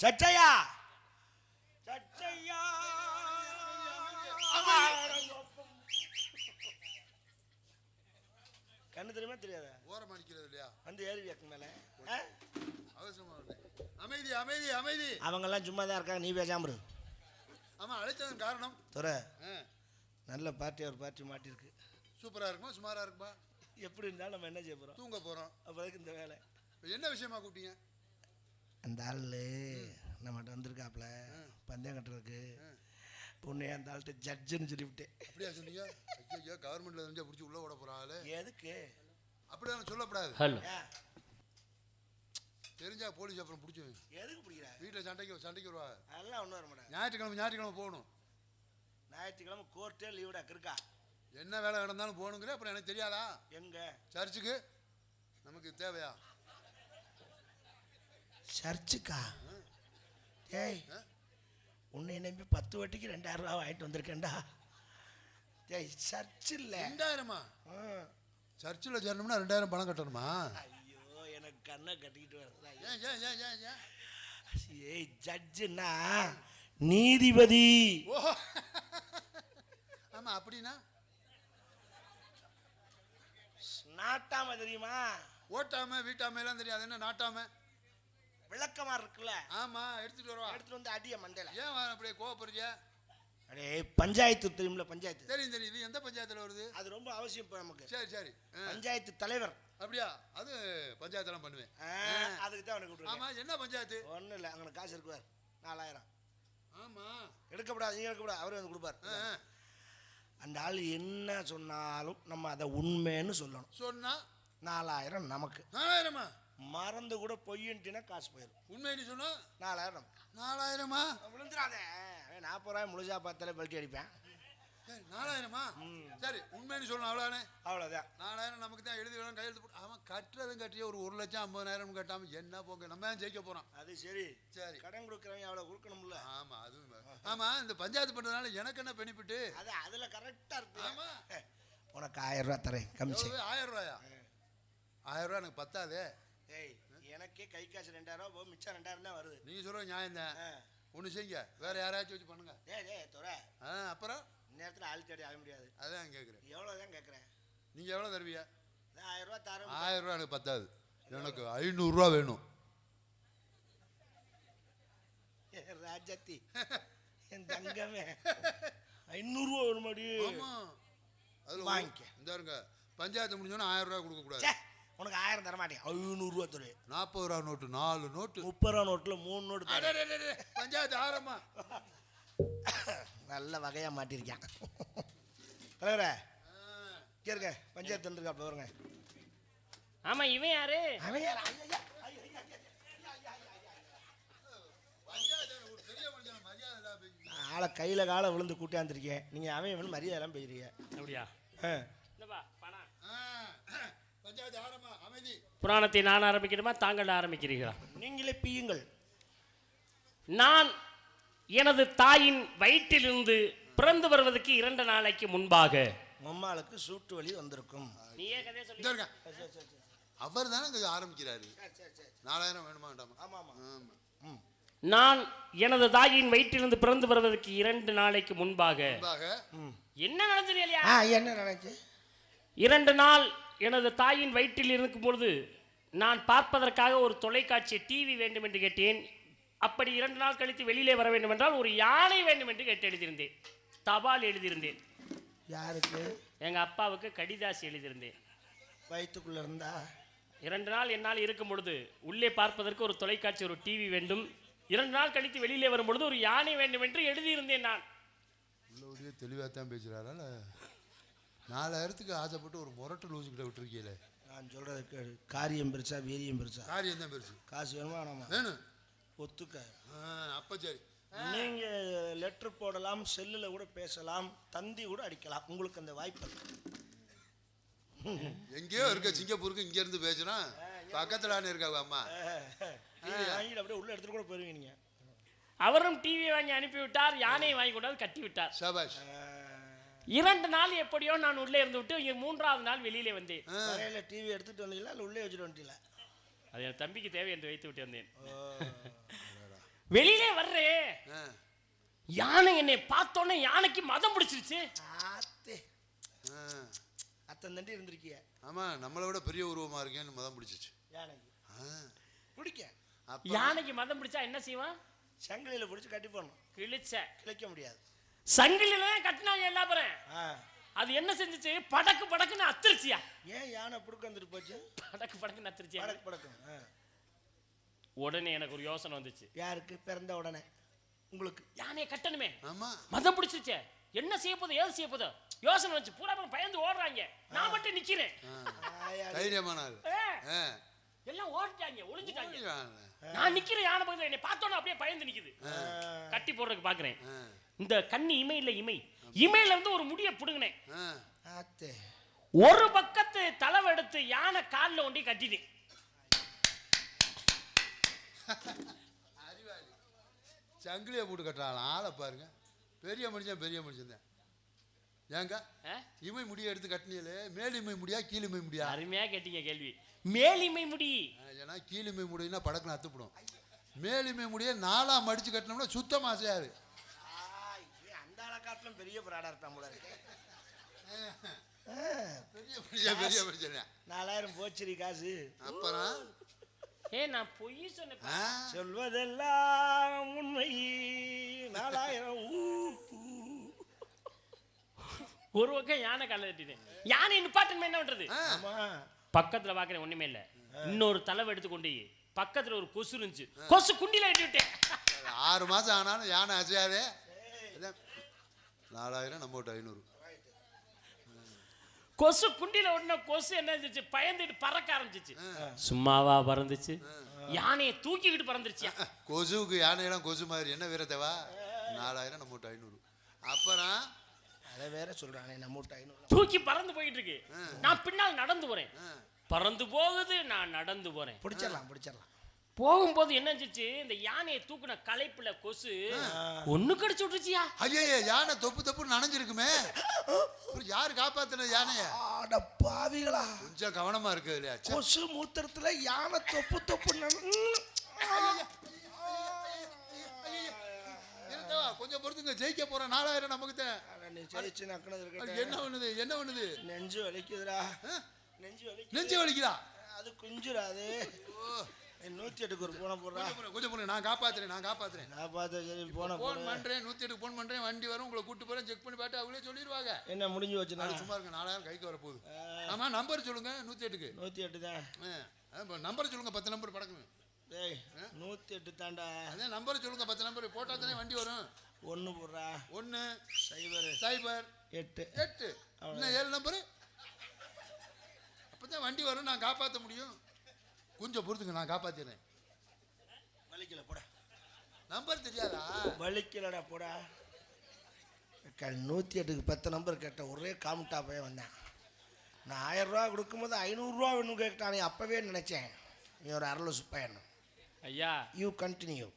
சச்சையா? சச்சையா? கண்ணு தெரியுமா தெரியாதா? ஓரம் அடிக்கிறது இல்லையா? வந்து ஏறி வைக்க மேல. இல்லை. அமைதி அமைதி அமைதி. அவங்கெல்லாம் சும்மா தான் இருக்காங்க நீ பேசாம இரு. ஆமா அழைச்சதன் காரணம். துறை நல்ல பார்ட்டி ஒரு பார்ட்டி மாட்டிருக்கு சூப்பரா இருக்குமா சுமாரா இருக்குமா? எப்படி இருந்தாலும் நம்ம என்ன செய்ய போகிறோம் தூங்க போறோம். அப்போ அதுக்கு இந்த வேலை? என்ன விஷயமா கூப்பிட்டீங்க? அந்த ஆள் நம்மகிட்ட வந்திருக்காப்புல பந்தயம் கட்டுறதுக்கு பொண்ணு அந்த ஆள்கிட்ட ஜட்ஜுன்னு சொல்லிவிட்டேன் அப்படியா சொன்னீங்க? ஐயோ கவர்மெண்ட்ல தெரிஞ்சா பிடிச்சி உள்ள ஓட போற ஆளு. எதுக்கு? அப்படியே சொல்லக்கூடாது ஹலோ? தெரிஞ்சா போலீஸ் அப்புறம் பிடிச்சி எதுக்கு பிடிக்கிற வீட்டில் சண்டைக்கு சண்டைக்கு வருவாங்க அதெல்லாம் ஒன்றும் வர மாட்டேன். ஞாயிற்றுக்கிழமை ஞாயிற்றுக்கிழமை போகணும். ஞாயிற்றுக்கிழமை கோர்ட்டே லீவுடா இருக்கா? என்ன வேலை நடந்தாலும் போகணுங்கிற அப்புறம் எனக்கு தெரியாதா? எங்க? சர்ச்சுக்கு. நமக்கு தேவையா? சர்ச்சுக்கா? ஏய்? உன்னை நம்பி பத்து வட்டிக்கு ரெண்டாயிரம் ரூபா வாங்கிட்டு வந்திருக்கேன்டா. ஏய் சர்ச் இல்லை. ரெண்டாயிரமா. சர்ச்சில் சேரணும்னா ரெண்டாயிரம் பணம் கட்டணுமா? ஐயோ எனக்கு கண்ணை கட்டிக்கிட்டு ஏன் ஏய் ஜட்ஜுன்னா நீதிபதி. ஓ. ஆமா அப்படின்னா? நாட்டாம தெரியுமா? ஓட்டாம வீட்டாம எல்லாம் தெரியாது. என்ன நாட்டாம? விளக்கமா இருக்குல்ல? ஆமா எடுத்துட்டு வருவா. எடுத்துட்டு வந்து அடிய மண்டையில. ஏன் அப்படியே கோவப்படுறிய? அடே பஞ்சாயத்து தெரியுமில்ல பஞ்சாயத்து. தெரியும் தெரியும். இது எந்த பஞ்சாயத்துல வருது? அது ரொம்ப அவசியம் இப்போ நமக்கு. சரி சரி. பஞ்சாயத்து தலைவர். அப்படியா? அது பஞ்சாயத்தெல்லாம் பண்ணுவேன். அதுக்கு தான் அவனுக்கு ஆமா என்ன பஞ்சாயத்து? ஒன்றும் இல்லை அங்கே காசு இருக்குவார். நாலாயிரம். ஆமா. எடுக்கப்படாது நீங்கள் எடுக்கப்படாது. அவரே வந்து கொடுப்பார். அந்த ஆள் என்ன சொன்னாலும் நம்ம அதை உண்மைன்னு சொல்லணும். சொன்னா? நாலாயிரம் நமக்கு. நாலாயிரமா? மறந்து கூட பொய்யின்ட்டுனா காசு போயிடும் உண்மை நீ சொன்னா? நாலாயிரம். நாலாயிரமா? விழுந்துடாதே. நாற்பது ரூபாய் முழுசா பார்த்தாலே பல்ட்டி அடிப்பேன். நாலாயிரமா? சரி உண்மைன்னு சொல்லணும் அவ்வளோதானே அவ்வளோதான் நாலாயிரம் நமக்கு தான் எழுதி வேணும் கையெழுத்து போட்டு. அவன் கட்டுறதும் கட்டியே ஒரு ஒரு லட்சம் ஐம்பதாயிரம் கட்டாம என்ன போங்க? நம்ம தான் ஜெயிக்க போறோம். அது சரி. சரி. கடன் கொடுக்குறவங்க அவ்வளோ கொடுக்கணும்ல ஆமா அதுவும் ஆமா இந்த பஞ்சாயத்து பண்றதுனால எனக்கு என்ன பெனிஃபிட் அது அதில் கரெக்டாக இருக்கு. ஆமா. உனக்கு ஆயிரம் ரூபா தரேன் கமிச்சு. ஆயிரம் ரூபாயா? ஆயிரம் ரூபா எனக்கு பத்தாதே. ஏய் எனக்கே கை காசு ரெண்டாயிரம் ரூபா மிச்சம் ரெண்டாயிரம் தான் வருது. நீங்க சொல்ற நியாயம் தான். ஒன்று செய்யுங்க. வேற யாராச்சும் வச்சு பண்ணுங்க. டேய் டேய் துறை ஆ அப்புறம்? நேரத்தில் ஆள் தேடி ஆக முடியாது. அதான் கேட்குறேன் எவ்வளோ தான் கேட்குறேன் நீங்க எவ்வளோ தருவீங்க ஆயிரம் ரூபா தரேன். ஆயிரம் ரூபா எனக்கு பத்தாது. எனக்கு ஐநூறுரூவா வேணும். ஏ, ராஜாத்தி. என் தங்கமே. ஐநூறுரூவா ஒரு மாடி ஆமா. அதுல வாங்கிக்க. இந்த இருங்க பஞ்சாயத்து முடிஞ்சோன்னா ஆயிரம் ரூபா கொடுக்க கூடாது. ச்சே, உனக்கு ஆயிரம் தர மாட்டேன் ஐநூறுரூவா தரு நாற்பது ரூபா நோட்டு நாலு நோட்டு. முப்பது ரூபா நோட்டில் மூணு நோட்டு பஞ்சாயத்து ஆரம்பமா? நல்ல வகையாக மாட்டிருக்கேன் தலைவரே இங்கே இருக்க பஞ்சாயத்து வந்துருக்கா பாருங்க ஆமா இவன் யாரு? அவன் யாரு? மரியாதை ஆளை கையில் காலை விழுந்து கூட்டியாந்துருக்கேன் நீங்கள் அவன் இவனு மரியாதைலாம் பேசுறீங்க. அப்படியா? ஆ பஞ்சாயத்து ஆரம்பமா? புராணத்தை நான் ஆரம்பிக்கணுமா? தாங்கள் ஆரம்பிக்கிறீர்களா? நீங்களே பீயுங்கள். நான் எனது தாயின் வயிற்றிலிருந்து பிறந்து வருவதற்கு இரண்டு நாளைக்கு முன்பாக மம்மாளுக்கு சூட்டு வலி வந்திருக்கும். அவர் தானே ஆரம்பிக்கிறாரு. நாலாயிரம் வேணுமா நான் எனது தாயின் வயிற்றிலிருந்து பிறந்து வருவதற்கு இரண்டு நாளைக்கு முன்பாக என்ன நடந்தது என்ன நினைச்சு இரண்டு நாள் எனது தாயின் வயிற்றில் இருக்கும் பொழுது நான் பார்ப்பதற்காக ஒரு தொலைக்காட்சி டிவி வேண்டும் என்று கேட்டேன். அப்படி இரண்டு நாள் கழித்து வெளியிலே வர வேண்டும் என்றால் ஒரு யானை வேண்டும் என்று கேட்டு எழுதியிருந்தேன். தபால் எழுதியிருந்தேன். யாருக்கு? எங்கள் அப்பாவுக்கு கடிதாசி எழுதியிருந்தேன். வயிற்றுக்குள்ளே இருந்தா? இரண்டு நாள் என்னால் இருக்கும் பொழுது உள்ளே பார்ப்பதற்கு ஒரு தொலைக்காட்சி ஒரு டிவி வேண்டும். இரண்டு நாள் கழித்து வெளியிலே வரும் பொழுது ஒரு யானை வேண்டும் என்று எழுதியிருந்தேன் நான். தெளிவாக தான் பேசுகிறாரா நாலாயிரத்துக்கு ஆசைப்பட்டு ஒரு முரட்டு லூசுக்கிட்ட விட்டுருக்கீங்களே. நான் சொல்கிறது காரியம் பெருசா வீரியம் பெருசா. காரியம் தான் பெருசு. காசு வேணுமா வேணாமா? வேணும். ஒத்துக்க. அப்ப சரி. நீங்கள் லெட்டர் போடலாம் செல்லில் கூட பேசலாம் தந்தி கூட அடிக்கலாம். உங்களுக்கு அந்த வாய்ப்பு எங்கேயோ இருக்க சிங்கப்பூருக்கு இங்க இருந்து பேசுறான் பக்கத்துலான்னு இருக்காங்க அம்மா. வாங்கிட்டு அப்படியே உள்ள எடுத்துட்டு கூட போயிருவீங்க நீங்கள் அவரும் டிவியை வாங்கி அனுப்பிவிட்டார் யானையை வாங்கி கொண்டாந்து கட்டி விட்டார் சபாஷ் இரண்டு நாள் எப்படியோ நான் உள்ளே இருந்து விட்டு இங்க மூன்றாவது நாள் வெளியிலே வந்தேன். வரையில் டிவி எடுத்துட்டு வந்தீங்களா? இல்லை உள்ளே வச்சுட்டு வந்துட்டீங்களா? அது என் தம்பிக்கு தேவை என்று வைத்து விட்டு வந்தேன். வெளியிலே வர்றேன் ஆ, யானை என்னை பார்த்தோன்னே யானைக்கு மதம் பிடிச்சிருச்சு. அத்தனை தண்டி இருந்திருக்கிய. ஆமா நம்மளை விட பெரிய உருவமா இருக்கேன்னு மதம் பிடிச்சிச்சு யானைக்கு? பிடிக்க. யானைக்கு மதம் பிடிச்சா என்ன செய்வான்? சங்கிலியில் பிடிச்சி கட்டி போடணும். கிழிச்ச. கிளைக்க முடியாது. சங்கிலில தான் கட்டினாங்க எல்லா பேரும் அது என்ன செஞ்சுச்சு? படக்கு படக்குன்னு அத்திருச்சியா? ஏன் யானை புடுக்க வந்துட்டு போச்சு? படக்கு படக்குன்னு அத்திருச்சியா? படக்கு படக்கும் ஆ. உடனே எனக்கு ஒரு யோசனை வந்துச்சு. யாருக்கு? பிறந்த உடனே. உங்களுக்கு. யானையை கட்டணுமே. ஆமா. மதம் பிடிச்சிருச்சே. என்ன செய்ய போதோ ஏது செய்ய போதோ. யோசனை வச்சு பூரா பேரும் பயந்து ஓடுறாங்க. நான் மட்டும் நிக்கிறேன். தைரியமான ஆள் ஏ, ஆ. எல்லாம் ஓடிட்டாங்க ஒளிஞ்சிட்டாங்க. நான் நிக்கிறேன் யானை பக்கத்துல. என்னை பார்த்தோன்னே அப்படியே பயந்து நிக்குது. ஆ. கட்டி போடுறதுக்கு பாக்குறேன். ஆ, இந்த கண்ணி இமை இல்ல இமை. இமையில இருந்து ஒரு முடிய புடுங்கினேன். ஒரு பக்கத்து தலைவை எடுத்து யானை காலில் ஒண்டி கட்டிட்டேன் சங்கிலியை போட்டு கட்டுறாள் ஆளை பாருங்க. பெரிய மனுஷன் பெரிய மனுஷன் தான். ஏங்க? இமை முடிய எடுத்து கட்டினீங்களே. மேலிமை முடியா கீழிமை முடியா? அருமையா கேட்டீங்க கேள்வி. மேலிமை முடி. ஏன்னா கீழிமை முடினா படக்குன்னு அத்துப்படும். மேலிமை முடிய நாலா மடிச்சு கட்டினோம்னா சுத்தமா அசையாது ஆய், ஏ, ஆளக்காட்டிலும் பெரிய பிராடா இருப்பான் போல இருக்கு. நாலாயிரம் போச்சுரி காசு. அப்புறம்? ஏ நான் பொய் சொன்னேன். சொல்வதெல்லாம் உண்மை. நாலாயிரம். ஒரு பக்கம் யானை காலில் கட்டிட்டேன் யானை நிப்பாட்டுமே என்ன பண்றது? பக்கத்துல பாக்குறேன் ஒண்ணுமே இல்ல. இன்னொரு தலைவை எடுத்துக்கொண்டு பக்கத்துல ஒரு கொசு இருந்துச்சு. கொசு குண்டில கட்டி விட்டேன். ஆறு மாசம் ஆனாலும் யானை அசையாதே. நாலாயிரம் நம்ம விட்டு ஐநூறு. கொசு குண்டில ஒண்ணு கொசு என்ன செஞ்சுச்சு பயந்துட்டு பறக்க ஆரம்பிச்சிச்சு. சும்மாவா பறந்துச்சு? யானையை தூக்கிக்கிட்டு பறந்துருச்சியா கொசுவுக்கு யானையெல்லாம் கொசு மாதிரி. என்ன வீரத்தேவா? நாலாயிரம் நம்ம விட்டு ஐநூறு. அப்புறம்? அதை வேற சொல்றானே நம்ம விட்டு ஐநூறு. தூக்கி பறந்து போயிட்டு இருக்கு நான் பின்னால் நடந்து போறேன். பறந்து போகுது நான் நடந்து போறேன். பிடிச்சிடலாம் பிடிச்சிடலாம். போகும்போது என்ன செஞ்சுச்சு இந்த யானையை தூக்குன களைப்புல கொசு ஒண்ணு கடிச்சு விட்டுருச்சியா? ஐயே யானை தொப்பு தொப்பு நனைஞ்சிருக்குமே. யாரு காப்பாத்துனது யானைய? ஆட பாவிகளா. கொஞ்சம் கவனமா இருக்கு இல்லையா. கொசு மூத்திரத்துல யானை தொப்பு தொப்பு கொஞ்சம் பொறுத்துங்க. ஜெயிக்க போற நாலாயிரம் நமக்கு என்ன பண்ணுது? என்ன பண்ணுது? நெஞ்சு வலிக்குதுடா. நெஞ்சு வலிக்குது. நெஞ்சு வலிக்குதா? அது குஞ்சுடா அது. நூத்தி எட்டுக்கு ஒரு போன போடுறா. கொஞ்சம் பொறு, நான் காப்பாத்துறேன் நான் காப்பாத்துறேன். நான் சரி போன போன் போடுறேன் பண்றேன் நூத்தி எட்டு போன் பண்றேன் வண்டி வரும் உங்களை கூட்டு போறேன் செக் பண்ணி பார்த்து அவங்களே சொல்லிடுவாங்க என்ன முடிஞ்சு வச்சுனா அது சும்மா இருங்க நாலாயிரம் கைக்கு வர போகுது ஆமா நம்பர் சொல்லுங்க நூத்தி எட்டுக்கு. நூத்தி எட்டு தான். நம்பர் சொல்லுங்க பத்து நம்பர் படக்கணும் டேய் நூத்தி எட்டு தாண்டா அதே நம்பர் சொல்லுங்க பத்து நம்பர் போட்டா தானே வண்டி வரும். ஒன்று போடுறா. ஒன்று சைபர் சைபர் எட்டு. எட்டு. இன்னும் ஏழு நம்பரு அப்பதான் வண்டி வரும் நான் காப்பாற்ற முடியும். கொஞ்சம் பொறுத்துங்க நான் காப்பாத்திடுறேன். வலிக்கல போடா. நம்பர் தெரியாதா? வலிக்கலடா போடா. க- நூத்தி எட்டுக்கு பத்து நம்பர் கேட்ட ஒரே காமிட்டா போய் வந்தேன். நான் ஆயிரம் ரூபா கொடுக்கும்போது ஐநூறுரூவா வேணும் கேட்டானே அப்பவே நினைச்சேன். நீ ஒரு அரளு சுப்பையன். ஐயா. யூ கண்டினியூ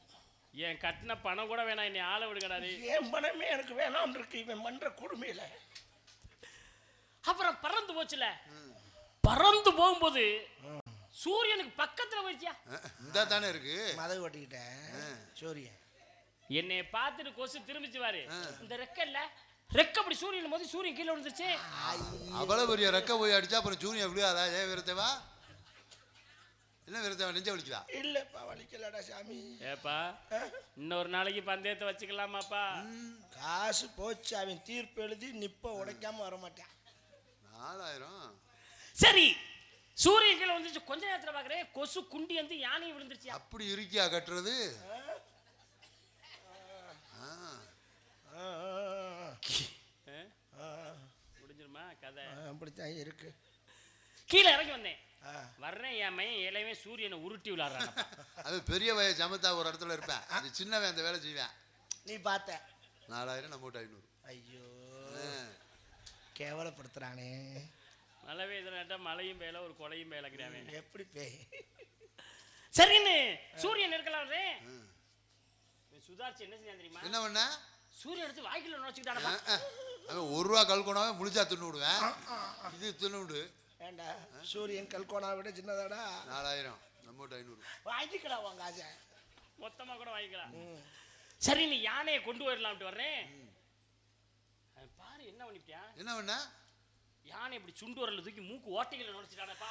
என் கட்டின பணம் கூட வேணாம் என்னை ஆள விடுங்கடாது என் மனமே எனக்கு வேணாம் இருக்கு இவன் பண்ற கொடுமையில. அப்புறம் பறந்து போச்சுல. பறந்து போகும்போது சூரியனுக்கு பக்கத்துல போயிடுச்சியா? இந்த தானே இருக்கு. மதகு ஓட்டிக்கிட்டேன் சூரியன். என்னை பார்த்துட்டு கொசு திரும்பிச்சு பாரு இந்த ரெக்க இல்ல ரெக்க அப்படி சூரியன் போது சூரியன் கீழே விழுந்துருச்சு. அவ்வளவு பெரிய ரெக்க போய் அடிச்சா அப்புறம் சூரியன் விழுகாதா? ஏன் வீரத்தேவா? என்ன வீரத்தேவா? நெஞ்ச வலிக்குதா? இல்லப்பா வலிக்கலடா சாமி. ஏப்பா? இன்னொரு நாளைக்கு பந்தயத்தை வச்சுக்கலாமாப்பா? காசு போச்சு. அவன் தீர்ப்பு எழுதி நிப்ப உடைக்காம வர மாட்டான் நாலாயிரம். சரி சூரியன் கீழே வந்துச்சு கொஞ்ச நேரத்துல பாக்குறேன் கொசு குண்டி வந்து யானை விழுந்துருச்சியா அப்படி இருக்கியா கட்டுறது? முடிஞ்சிருமா கதை? அப்படித்தான் இருக்கு. கீழே இறங்கி வந்தேன். வர்றேன் என் மையன் இலையவே சூரியனை உருட்டி விளாடுறான். அது பெரிய வய சமத்தா ஒரு இடத்துல இருப்பேன். அது சின்னவன் அந்த வேலை செய்வேன். நீ பார்த்த. நாலாயிரம் நம்ம ஐநூறு. ஐயோ. கேவலப்படுத்துறானே. மழை பெய்யுதுனாட்டா மழையும் பெய்யல ஒரு கொலையும் பெய்யலங்கிறாவே எப்படி பேய்? சரின்னு சூரியன் இருக்கலாம் சுதாரிச்சு என்ன செஞ்சான் தெரியுமா? என்ன பண்ண? சூரியன் எடுத்து வாய்க்குள்ள. அவன் ஒரு ரூபா கல்கோனாவே முழிச்சா தின்னு விடுவேன் இது தின்னு விடு. ஏண்டா சூரியன் கல்கோனா விட சின்னதாடா? நாலாயிரம் நம்ம விட்டு ஐநூறு. வாங்கிக்கடா உங்க ஆசை மொத்தமா கூட வாங்கிக்கலாம். சரி நீ யானையை கொண்டு வரலாம்ட்டு வர்றேன். பாரு என்ன பண்ணிட்டியா என்ன பண்ண? யானை இப்படி சுண்டு வரல தூக்கி மூக்கு ஓட்டைகளை நுழைச்சிட்டானப்பா.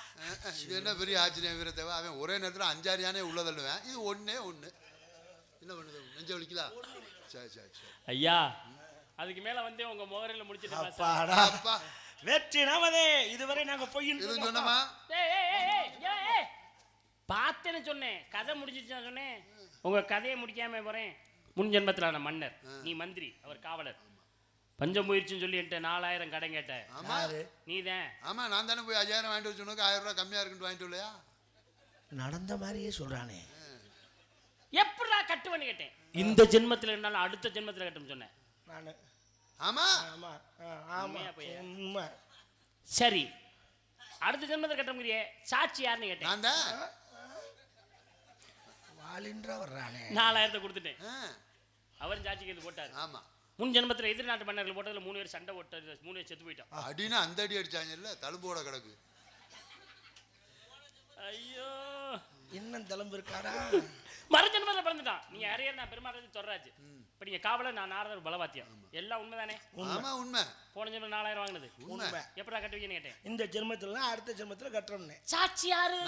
இது என்ன பெரிய ஆச்சரியம் வீரத்தேவா அவன் ஒரே நேரத்தில் அஞ்சாறு யானே உள்ள தள்ளுவேன். இது ஒண்ணே ஒண்ணு. என்ன பண்ணுது? நெஞ்ச வலிக்குதா? சரி சரி சரி. ஐயா அதுக்கு மேல வந்து உங்க முகரையில முடிச்சிட்டு வெற்றி நமதே. இதுவரை நாங்க பொய்யின் சொன்னமா? பார்த்தேன்னு சொன்னேன். கதை முடிஞ்சிச்சு சொன்னேன். உங்க கதையை முடிக்காம போறேன். முன் ஜென்மத்தில் நான் மன்னர் நீ மந்திரி அவர் காவலர். பஞ்சம் முயற்சின்னு சொல்லி என்கிட்ட நாலாயிரம் கடன் கேட்ட ஆமா. நீதான். ஆமா நான் தானே போய் ஐயாயிரம் வாங்கிட்டு வச்சு உனக்கு ஆயிரம் ரூபாய் கம்மியா இருக்குன்னு வாங்கிட்டு இல்லையா நடந்த மாதிரியே சொல்றானே. எப்படா கட்டுவேன்னு கேட்டேன். இந்த ஜென்மத்தில் இருந்தாலும் அடுத்த ஜென்மத்தில் கட்டுன்னு சொன்னேன். நானு. ஆமா. ஆமா. ஆமா? உண்மை. சரி. அடுத்த ஜென்மத்தில் கட்டமுடியே சாட்சி யாருன்னு கேட்டேன். நான் தான். வாலின்றா வர்றானே. நாலாயிரத்தை கொடுத்துட்டேன். அவரும் சாட்சிக்கு போட்டார். ஆமா. முன் ஜென்மத்தில் எதிர் நாட்டு மன்னர்கள் போட்டதுல மூணு பேர் சண்டை போட்டது மூணு பேர் செத்து போயிட்டான். அடினா அந்த அடி அடிச்சாங்கல்ல தழும்போட கிடக்கு. ஐயோ. இன்னும் தளம்பு இருக்காடா? மறு ஜென்மத்தில் பிறந்துட்டான். நீங்க அரியர் நான் பெருமாள் தொர்ராஜ் இப்போ நீங்க காவலர் நான் நாரதர் பலவாத்தியம் எல்லாம் உண்மைதானே? ஆமா உண்மை. போன ஜென்மம் நாலாயிரம் வாங்கினது. உண்மை. உண்மை. எப்படா கட்டுவீங்கன்னு கேட்டேன். இந்த ஜென்மத்துல அடுத்த ஜென்மத்துல கட்டுறோம்னு. சாட்சி யாரு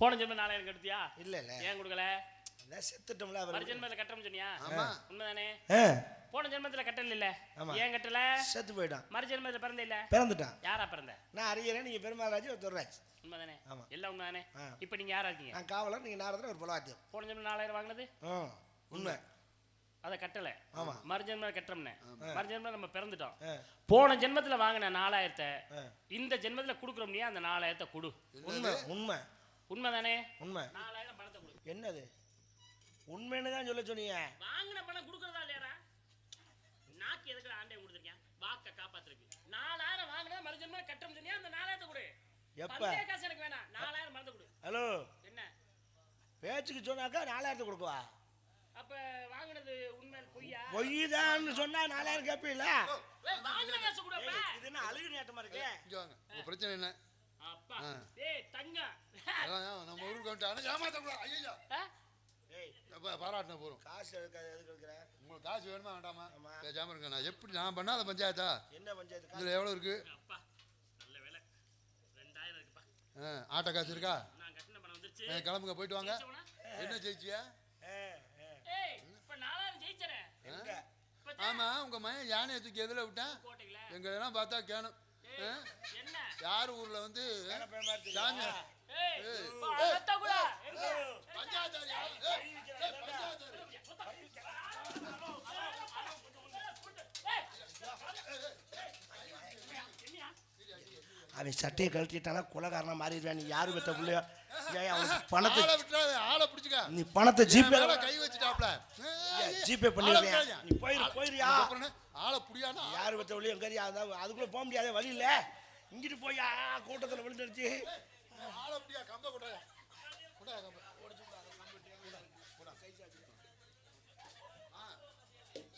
போன ஜென்மம் நாலாயிரம் கட்டுத்தியா? இல்ல இல்ல. ஏன் கொடுக்கல? அதான் செத்துட்டோம்ல அவர் ஜென்மத்தில் கட்டணும்னு சொன்னியா? ஆமா. உண்மைதானே? போன ஜென்மத்தில் கட்டல இல்ல. ஏன் கட்டல? செத்து போயிட்டான். மறு ஜென்மத்தில் பிறந்த இல்ல பிறந்துட்டான் யாரா பிறந்த? நான் அரியறேன் நீங்க பெருமாள் துர்ராஜ். உண்மைதானே? ஆமா. எல்லாம் உண்மைதானே. இப்போ நீங்க யாரா இருக்கீங்க நான் காவலர் நீங்க நாரதர் ஒரு பலவாத்தியம். போன ஜென்மம் நாலாயிரம் வாங்கினது? உண்மை. அதை கட்டல. ஆமா. மறு ஜென்மம் கட்டுறோம்னே. மறு ஜென்மம் நம்ம பிறந்துட்டோம். போன ஜென்மத்துல வாங்கின நாலாயிரத்தை. இந்த ஜென்மத்துல கொடுக்குறோம் அந்த நாலாயிரத்தை கொடு. உண்மை உண்மை. உண்மைதானே? உண்மை. நாலாயிரம் பணத்தை கொடு. என்னது? உண்மைன்னு தான் சொல்ல சொன்னீங்க. வாங்கின பணம் கொடுக்குறதா இல்லையாடா? நாக்கு எதுக்கு ஆண்டே கொடுத்துருக்கேன்? வாக்க காப்பாத்துருக்கு நாலாயிரம் வாங்கினா மறு ஜென்மம் கட்டம் சொன்னியா அந்த நாலாயிரத்தை கொடு. எப்ப? காசு எனக்கு வேணாம். நாலாயிரம் மறந்து கொடு. ஹலோ? என்ன? பேச்சுக்கு சொன்னாக்கா நாலாயிரத்து கொடுக்குவா? அப்ப வாங்கினது உண்மை பொய்யா? பொய்தான்னு சொன்னா நாலாயிரம் ஏய், வாங்கின காசு கொடு. இது என்ன அழுகு நேட்டமா இருக்கு? இங்க வாங்க. உங்க பிரச்சனை என்ன? அப்பா. ஏய் அதான் நம்ம ஊருக்கு வந்துட்டு ஆனா ஏமாத்தக்கூடாது. ஐயோ ஆ? ஏய் பாராட்டின போறோம் காசு உங்களுக்கு காசு வேணுமா வேண்டாமா. பேசாம நான் எப்படி நான் பண்ணாத பஞ்சாயத்தா? என்ன பஞ்சாயத்து? காசு இதுல எவ்வளவு இருக்கு? ஆட்டோ காசு இருக்கா? நான் கட்டின பணம் வந்துருச்சு. ஆ, கிளம்புங்க போயிட்டு வாங்க? என்ன ஜெயிச்சியா? ஆமா உங்க மகன் யானையை தூக்கி எதுல விட்டான்? எங்க எல்லாம் பார்த்தா கேணும் யார் ஊர்ல வந்து சாமி அவன் சட்டையை கழட்டிட்டானா குலகாரனா மாறிடுவான் நீ யாரு பெற்ற பிள்ளையோ? பணத்தை ஆளை பிடிச்சுக்க. நீ பணத்தை ஜிபே கை வச்சுட்டாப்ல. ஜிபே பண்ணிடுறியா? நீ போயிரு, போயிரியா? ஆளை புடியானா? யாரு பெற்ற பிள்ளையோ எங்க அதுக்குள்ள போக முடியாத வழி இல்ல. இங்கிட்டு போய் கூட்டத்துல விழுந்துருச்சு. ஆளை புடியா கம்ப கொட்டாயா கொட்டாயா கம்ப.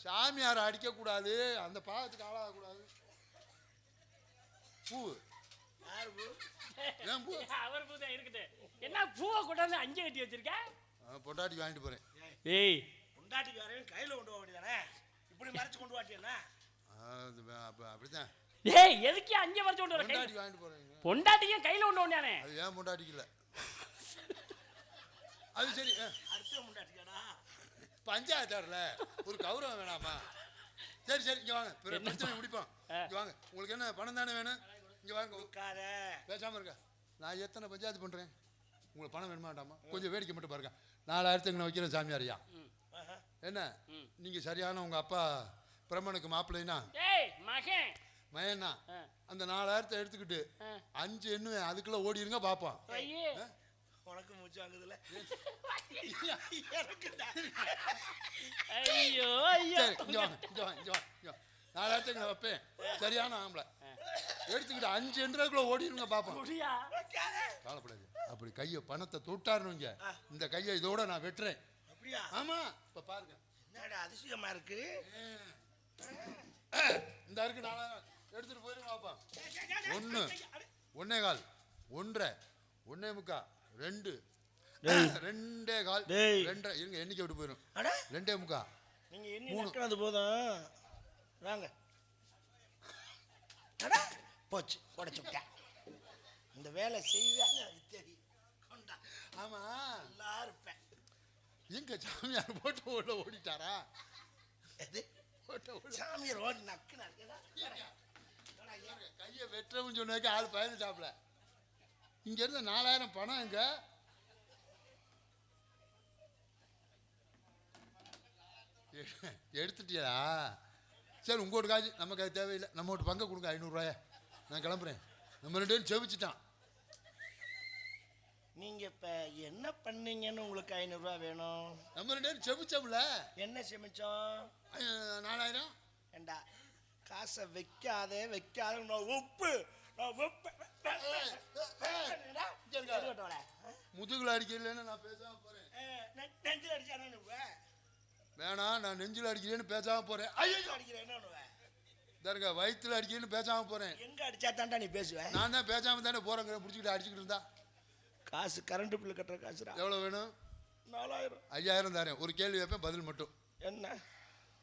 சாமியார் அடிக்க கூடாது அந்த பாவத்துக்கு ஆளாக கூடாது பூ? ஏன் பூ? அவர் பூதான் இருக்குது என்ன பூவை கொண்டாந்து அஞ்சு கட்டி வச்சிருக்க? ஆ, பொண்டாட்டிக்கு வாங்கிட்டு போறேன். ஏய். பொண்டாட்டிக்கு வரேன் கையில கொண்டு போக வேண்டியதானே? இப்படி மறைச்சு கொண்டு வாட்டியண்ணா ஆ, அது ப- அப்ப- அப்படித்தான். ஏய் எதுக்கு அஞ்சு வரைச்சு கொண்டு வர பொண்டாட்டி வாங்கிட்டு போறேங்க பொண்டாட்டியும் கையில கொண்டு வந்தானே? அது ஏன் பொண்டாட்டிக்கு இல்ல? அது சரி அடுத்த பொண்டாட்டிக்காடா பஞ்சாயத்தார்ல. ஒரு கௌரவம் வேணாமா? சரி சரி இங்க வாங்க. பிற- பிரச்சனை முடிப்போம். இங்க வாங்க. உங்களுக்கு என்ன பணம் தானே வேணும்? இங்க வாங்க. உட்கார. பேசாம இருக்க நான் எத்தனை பஞ்சாயத்து பண்றேன்? உங்களுக்கு பணம் வேணுமா வேண்டாமா? கொஞ்சம் வேடிக்கை மட்டும் பாருங்க. நாலாயிரத்துக்கு நான் வைக்கிறேன் சாமியாரியா என்ன? நீங்க சரியான உங்க அப்பா பிரம்மனுக்கு மாப்பிள்ளைனா? ஏய் மகன். மயன்னா. அந்த நாலாயிரத்தை எடுத்துக்கிட்டு. அஞ்சு எண்ணுவேன். அதுக்குள்ள ஓடிருங்க பார்ப்போம் உனக்கு மூச்சு வாங்குதுல ஐயோ ஐயோ. நாலாயிரத்துக்கு நான் வைப்பேன். சரியான ஆம்பளை. எடுத்துக்கிட்டு அஞ்சு எண்ணுக்குள்ள ஓடிருங்க பார்ப்போம் முடியா கவலைப்படாது அப்படி கையை பணத்தை தொட்டாருன்னு இந்த கையை இதோட நான் வெட்டுறேன். அப்படியா? ஆமா இப்ப பாருங்க. என்னடா அதிசயமா இருக்கு? இந்த இருக்கு நாலாயிரம் எடுத்துட்டு போயிருங்க பாப்பா. ஒன்று ஒன்னே கால். ஒன்றரை. ஒன்னே முக்கா. ரெண்டு. ரெண்டே கால். ரெண்டரை. இருங்க எண்ணிக்கை விட்டு போயிடும் அட. ரெண்டே முக்கா. நீங்க எண்ணி நக்கினது போதும். வாங்க. அட. போச்சு. உடச்சு விட்டேன். இந்த வேலை செய்வாங்க அது தெரியும். ஆமா. நல்லா இருப்பேன். எங்க சாமியார் போட்டு உள்ள ஓடிட்டாரா? எது? போட்டு உள்ள. சாமி ரோடு நக்குனாரு கையை வெட்டுறவன் சொன்னாக்க ஆள் பயந்து சாப்பிட இங்க இருந்த நாலாயிரம் பணம் எங்க எ- எடுத்துட்டியா சரி உங்கள்கிட்ட காசு நமக்கு அது தேவையில்லை. நம்ம ஒரு பங்கை கொடுங்க ஐநூறுரூவாய நான் கிளம்புறேன். நம்ம ரெண்டு பேரும் செவிச்சிட்டான். நீங்க இப்ப என்ன பண்ணீங்கன்னு உங்களுக்கு ஐநூறுரூவா வேணும்? நம்ம ரெண்டு பேரும் செவிச்சோம்ல. என்ன சமைச்சோம்? நாலாயிரம். ஏண்டா காசை வைக்காதே வைக்காத. நான் உப்பு நான் உப்பு முதுகுல அடிக்கலன்னு நான் பேசாம போறேன். நெஞ்சில் வேணாம் நான் நெஞ்சில் அடிக்கிறேன்னு பேசாம போறேன். ஐயோ அடிக்கிறேன் தருங்க வயிற்றுல அடிக்கிறேன்னு பேசாம போறேன். எங்க அடிச்சா தாண்டா நீ பேசுவேன் நான் தான் பேசாம தானே போறேங்க பிடிச்சிக்கிட்டு அடிச்சுக்கிட்டு இருந்தா. காசு கரண்ட் பில்லு கட்டுற காசுடா. எவ்வளோ வேணும்? நாலாயிரம். ஐயாயிரம் தரேன். ஒரு கேள்வி வைப்பேன் பதில் மட்டும். என்ன?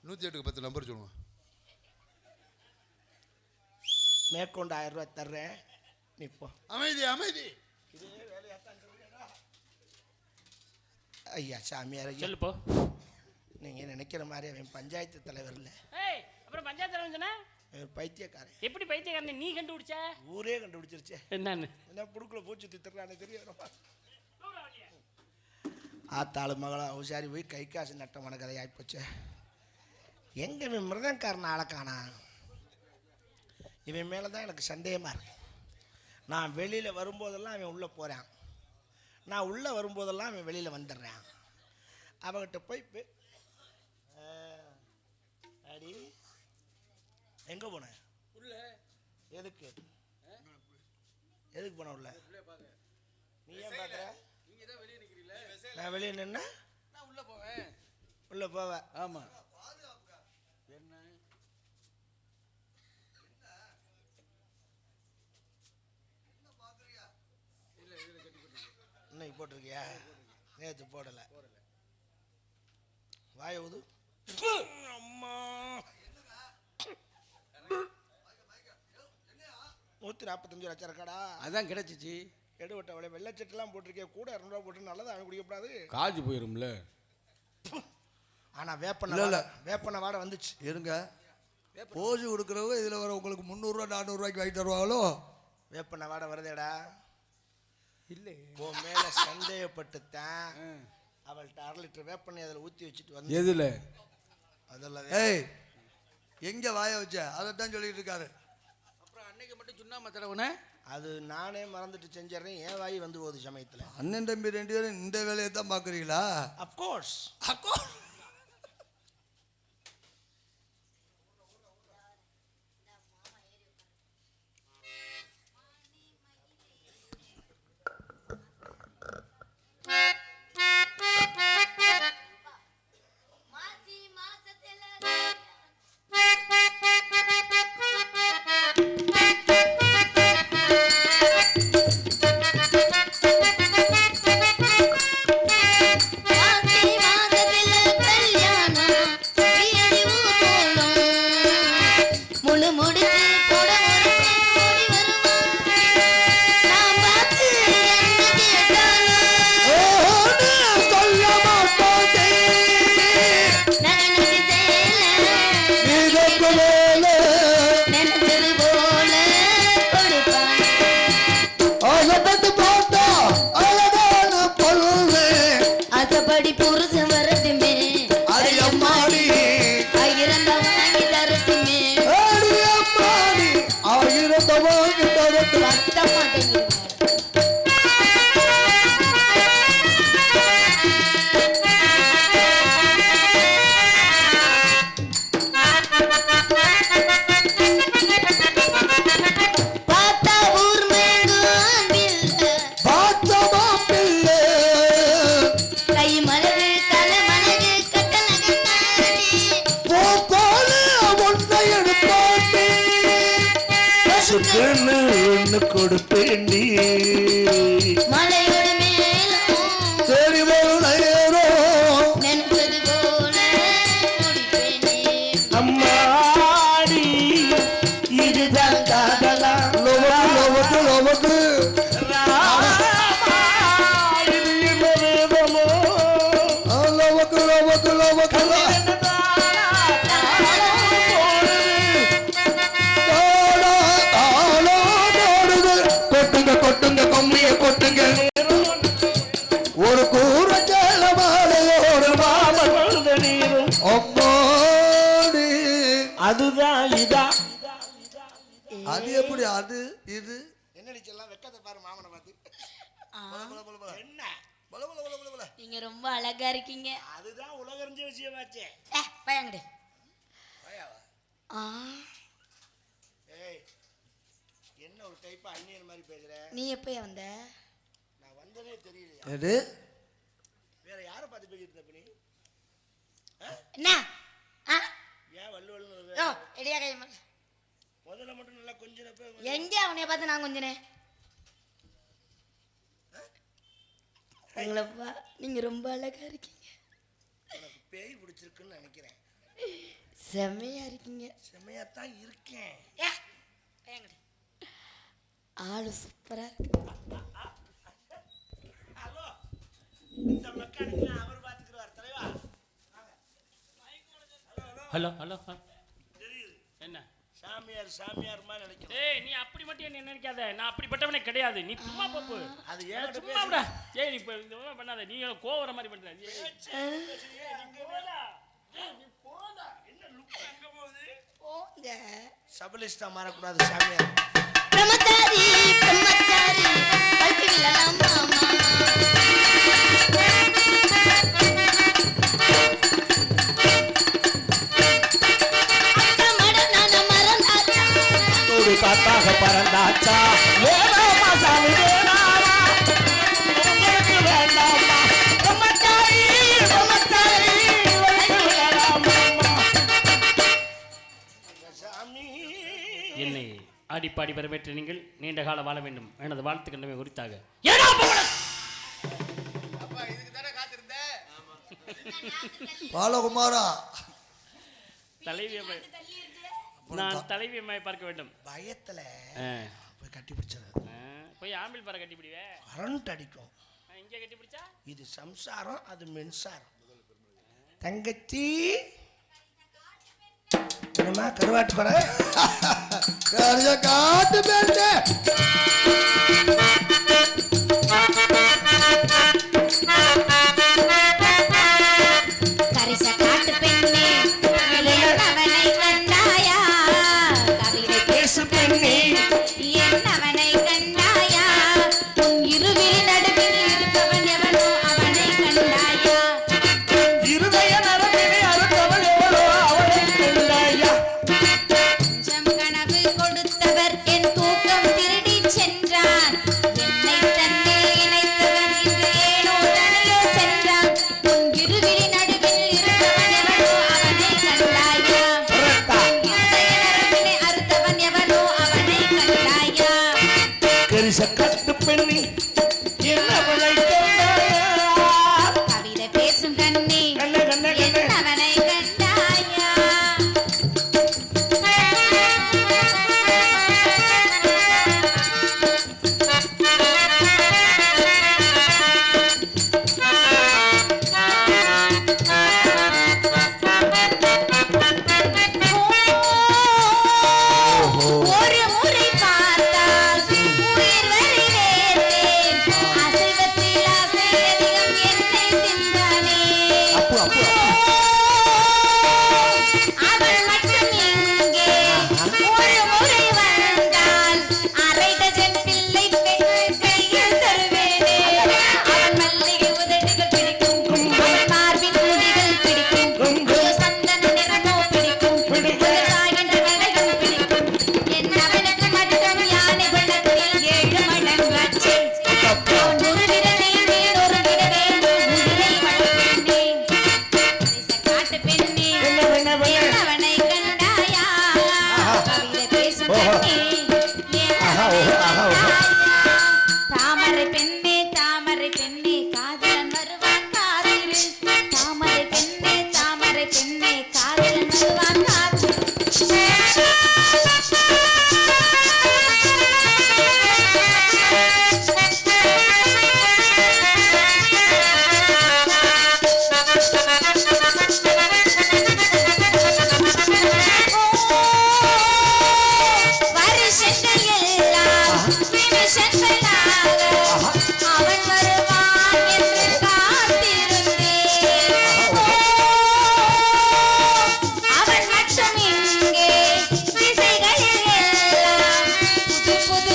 நூற்றி எட்டுக்கு பத்து நம்பர் சொல்லுவேன் மேற்கொண்டு ஆயிரம் ரூபாய் தர்றேன். நீ போ அமைதி அமைதி. ஐயா சாமியார் ஐயா. சொல்லு போ. நீங்க நினைக்கிற மாதிரி அவன் பஞ்சாயத்து தலைவர் இல்லை ஏய் அப்புறம் பஞ்சாயத்து தலைவன் சொன்ன? பைத்தியக்காரன். எப்படி பைத்தியக்காரனை? நீ கண்டுபிடிச்ச? ஊரே கண்டுபிடிச்சிருச்சே. என்னன்னு? என்ன புடுக்குல பூச்சி திட்டுறானே தெரியும் ஆத்தாளு மகளா உசாரி போய் கை காசு நட்டமான கதை ஆயிப்போச்சு எங்க இவன் மிருதங்காரன் ஆளை காணா? இவன் மேலே தான் எனக்கு சந்தேகமாக இருக்கு. நான் வெளியில் வரும்போதெல்லாம் அவன் உள்ளே போகிறான் நான் உள்ளே வரும்போதெல்லாம் அவன் வெளியில் வந்துடுறான். அவன்கிட்ட போய் அடி. எங்கே போன? உள்ள. எதுக்கு? எதுக்கு போன உள்ள? நீ ஏன் பார்க்குற நான் வெளியே நின்னா? நான் உள்ள போவேன். உள்ள போவேன் ஆமா என்ன இல்ல இதுல கட்டி போட்டுருக்கேன். இன்னைக்கு போட்டிருக்கியா? நேற்று போடலை. வாய ஊது. அம்மா. நூற்றி நாற்பத்தஞ்சு லட்சம் இருக்காடா. அதான் கிடைச்சிச்சு. எடு விட்ட அவளை வெள்ளச்சட்டெல்லாம் போட்டிருக்கே கூட இரநூறுவா போட்டு நல்லதா அவன் குடிக்கக்கூடாது. காஜு போயிரும்ல. ஆனால் இல்ல, இல்ல. வாடை வேப்பண்ண வாடை வந்துச்சு. இருங்க. போஜு கொடுக்குறவங்க இதில் வர உங்களுக்கு முந்நூறுரூவா நானூறுரூவாய்க்கு வாங்கி தருவாங்களோ வேப்பண்ண வாடை வருதேடா. இல்லை. உன் மேலே சந்தேகப்பட்டுத்தான் அவள்கிட்ட அரை லிட்டர் வேப்பண்ணை அதில் ஊற்றி வச்சுட்டு வந்து எதுல? அதில் ஏய் எங்கே வாய வச்ச? அதைத்தான் சொல்லிட்டு இருக்காரு. அப்புறம் அன்னைக்கு மட்டும் சுண்ணாம தடவுன அது நானே மறந்துட்டு செஞ்சிடறேன். ஏன் வாய் வந்து போகுது சமயத்தில். அண்ணன் தம்பி ரெண்டு பேரும் இந்த வேலையை தான் பார்க்குறீங்களா அப்கோர்ஸ் அக்கோ படி புருஷன் Lord. செல்லாம் வெக்கத்தை பாரு மாமனை பார்த்து. என்ன பல, பல, பல, பல, பல. நீங்க ரொம்ப அழகா இருக்கீங்க. அதுதான் உலகறிஞ்ச விஷயமாச்சே ஏ பயங்கடு ஆ. ஏய் என்ன ஒரு டைப்பா அந்நியர் மாதிரி பேசுற? நீ எப்ப வந்த? நான் வந்ததே தெரியலையா? எது வேற யாரை பார்த்து பேசிட்டு இருந்த நீ? என்ன? ஆ? ஏன் வல்லு எடியா கை மேல. முதல்ல மட்டும் நல்லா கொஞ்சம் எங்க அவனைய பார்த்து நான் கொஞ்சனே உங்களப்பா நீங்க ரொம்ப அழகா இருக்கீங்க. பேய் பிடிச்சிருக்குன்னு நினைக்கிறேன். செம்மையா இருக்கீங்க. செம்மையாத்தான் இருக்கேன். ஏ, பயங்கடு. ஆளு சூப்பரா இருக்கு. ஹலோ இந்த மெக்கானிக் அவர் பார்த்துக்கிறார் தலைவா. ஹலோ ஹலோ என்ன? சாமியார் சாமியார் மாதிரி நினைக்கிறேன் ஏய் நீ அப்படி மட்டும் என்ன நினைக்காத. நான் அப்படிப்பட்டவனே கிடையாது. நீ சும்மா போப்பு. அது ஏன் சும்மா விட. ஏய் நீ இப்ப இந்த மாதிரி பண்ணாத. நீ எனக்கு கோவம் வர மாதிரி பண்ற. ஏய், போங்க சபலிஸ்டா மாறக்கூடாது சாமியார். பிரம்மச்சாரி பிரம்மச்சாரி பல்கி விழலாம் ஆடிப்பாடி வரவேற்ற நீங்கள் நீண்ட கால வாழ வேண்டும். எனது வாழ்த்து கண்டமை உரித்தாக ஏடா போகணும் பாலகுமாரா. தலைவி அம்மை நான் தலைவி அம்மையை பார்க்க வேண்டும். பயத்துல போய் கட்டி பிடிச்சது போய் ஆம்பிள் பாறை கட்டி பிடிவே கரண்ட் அடிக்கும். இங்கே கட்டி பிடிச்சா இது சம்சாரம் அது மின்சாரம். தங்கச்சி என்னம்மா கருவாட்டு குறை கரிய காட்டு பேட்டே for the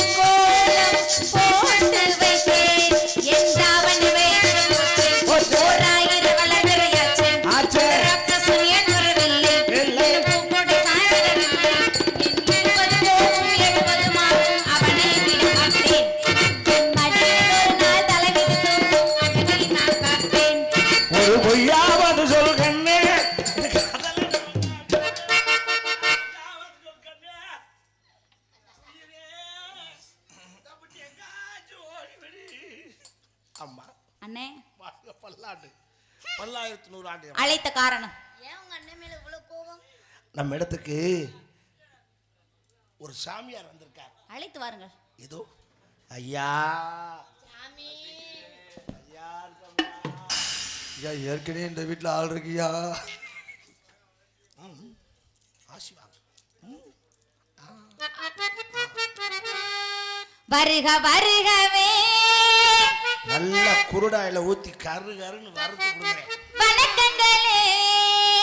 நம்ம இடத்துக்கு ஒரு சாமியார் வந்திருக்கார். அழைத்து வாருங்கள். ஏதோ? ஐயா. ஐயா ஏற்கனவே இந்த வீட்டில் ஆள் இருக்கியா? ஆசிவாங்க வருக வருகவே. நல்ல குருடாயில ஊத்தி கரு கருன்னு வறுத்து வணக்கங்கள்.